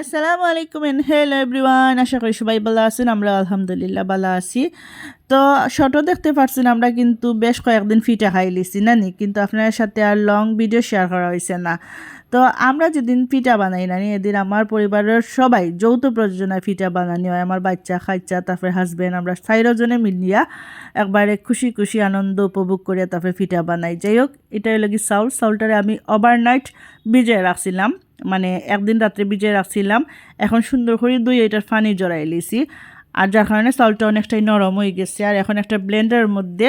আসসালামু আলাইকুম N hello everyone আশা করি সবাই ভালো আছেন, আমরা আলহামদুলিল্লাহ ভালো আছি। তো শর্টও দেখতে পারছেন, আমরা কিন্তু বেশ কয়েকদিন ফিটা খাই লিছি, না নি? কিন্তু আপনার সাথে আর লং ভিডিও শেয়ার করা হয়েছে না। তো আমরা যেদিন পিঠা বানাই না নি এদিন আমার পরিবারের সবাই যৌথ প্রযোজনায় পিঠা বানানি হয়। আমার বাচ্চা খাইচা, তারপরে হাজব্যান্ড আমরা চাইরজনে মিলিয়া একবারে খুশি খুশি আনন্দ উপভোগ করিয়া তারপরে পিঠা বানাই। যাই হোক এটা হলো কি চাউল। চাউলটারে আমি ওভারনাইট ভিজিয়ে রাখছিলাম। মানে একদিন রাত্রে ভিজিয়ে রাখছিলাম। এখন সুন্দর করে দুই এটার পানি জড়াই লিছি। আর যার কারণে চাউলটা অনেকটাই নরম হয়ে গেছে। আর এখন একটা ব্লেন্ডারের মধ্যে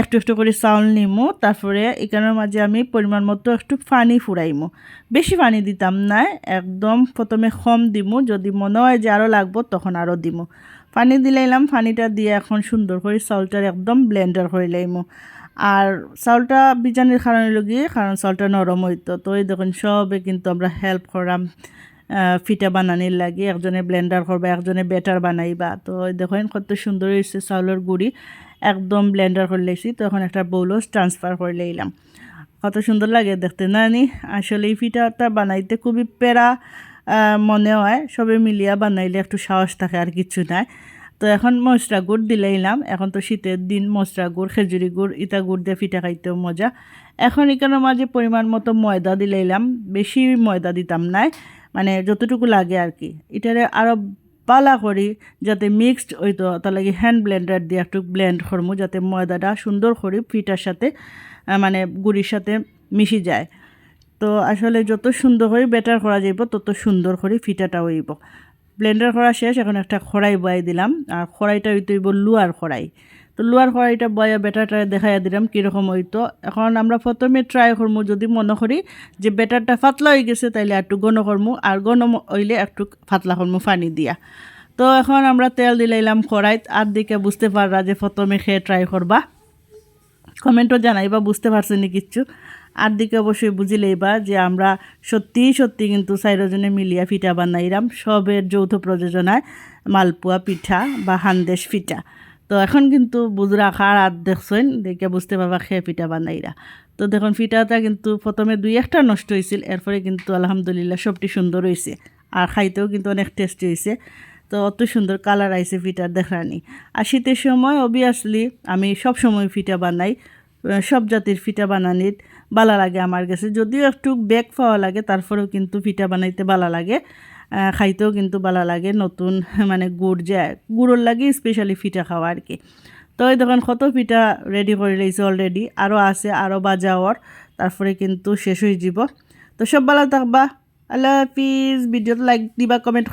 একটু একটু করে চাউল নিমু, তারপরে এখানের মাঝে আমি পরিমাণ মতো একটু পানি ফুরাইমু। বেশি পানি দিতাম না, একদম প্রথমে কম দিমু, যদি মনে হয় যে আরও লাগবো তখন আরও দিমু। পানি দিলাইলাম, পানিটা দিয়ে এখন সুন্দর করে চাউলটার একদম ব্লেন্ডার করে লাইমু। আর চাউলটা বিজানির কারণে লগিয়ে কারণ চাউলটা নরম হইতো, তো এই দেখুন সবে কিন্তু আমরা হেল্প করাম। ফিটা বানানির লাগে, একজনে ব্লেন্ডার করবা, একজনে ব্যাটার বানাইবা। তো দেখেন কত সুন্দর হয়েছে চাউলের গুড়ি। একদম ব্লেন্ডার করে লেছি, তো এখন একটা বৌলও ট্রান্সফার করে লইলাম। কত সুন্দর লাগে দেখতে, না নি? আসলে এই ফিটাটা বানাইতে খুবই প্যারা মনে হয়। সবে মিলিয়া বানাইলে একটু সাহস থাকে, আর কিছু নাই। তো এখন মশলা গুড় দিলাইলাম। এখন তো শীতের দিন মশলা গুড়, খেজুরি গুড়, ইটা গুড় দিয়ে ফিটা খাইতেও মজা। এখন এখানের মাঝে পরিমাণ মতো ময়দা দিলাইলাম। বেশি ময়দা দিতাম নাই। মানে যতটুকু লাগে আর কি এটারে আরও পালা করি যাতে মিক্সড হইতো, তার লাগে হ্যান্ড ব্লেন্ডার দিয়ে একটু ব্লেন্ড করমু, যাতে ময়দাটা সুন্দর করি ফিটার সাথে মানে গুড়ির সাথে মিশি যায়। তো আসলে যত সুন্দর করে বেটার করা যাইব, তত সুন্দর করে ফিটাটা হইব। ব্লেন্ডার করা শেষ, এখন একটা খড়াই বয়াই দিলাম। আর খড়াইটা হইতে হইব লুয়ার খড়াই তো লুয়ার খড়াইটা বয়া বেটারটা দেখাইয়া দিলাম কীরকম হইতো। এখন আমরা প্রথমে ট্রাই করব যদি মনে করি যে বেটারটা ফাতলা হয়ে গেছে, তাইলে একটু ঘন করমু আর ঘন হইলে একটু ফাতলা করমু ফানি দিয়া। তো এখন আমরা তেল দিলাইলাম খড়াইত আর দিকে বুঝতে পাররা যে প্রথমে খেয়ে ট্রাই করবা। কমেন্টও জানাইবা, বুঝতে পারছেনি কিচ্ছু। আর দিকে অবশ্যই বুঝিলেইবা যে আমরা সত্যি সত্যি কিন্তু চাইরজনে মিলিয়া পিঠা বানাইলাম সবের যৌথ প্রযোজনায় মালপুয়া পিঠা বা হান্দেশ পিঠা। তো এখন কিন্তু বুজরা খার আর দেখছেন, দেখে বুঝতে পারবা খেয়ে পিঠা বানাইরা। তো দেখুন, পিঠাটা কিন্তু প্রথমে দুই একটা নষ্ট হয়েছিল এরপরে কিন্তু আলহামদুলিল্লাহ সবটি সুন্দর হয়েছে আর খাইতেও কিন্তু অনেক টেস্টি হয়েছে তো অত সুন্দর কালার আইছে ফিটার দেখানি আর শীতের সময় অবভিয়াসলি আমি সব সময় ফিটা বানাই। সব জাতির ফিটা বানানির ভালো লাগে আমার কাছে। যদিও একটু বেগ পাওয়া লাগে, তারপরেও কিন্তু ফিটা বানাইতে ভালো লাগে। খাইতেও কিন্তু ভালো লাগে, নতুন মানে গুড় যে, গুড়ের লাগে স্পেশালি ফিটা খাওয়া আর কি। তো এই দেখুন কত পিঠা রেডি করে রয়েছে অলরেডি আরও আছে আরও বাজাওয়ার তারপরে কিন্তু শেষ হয়ে যাব তো সব ভালো থাকবা, আল্লাহ হাফিজ। ভিডিওতে লাইক দিবা কমেন্ট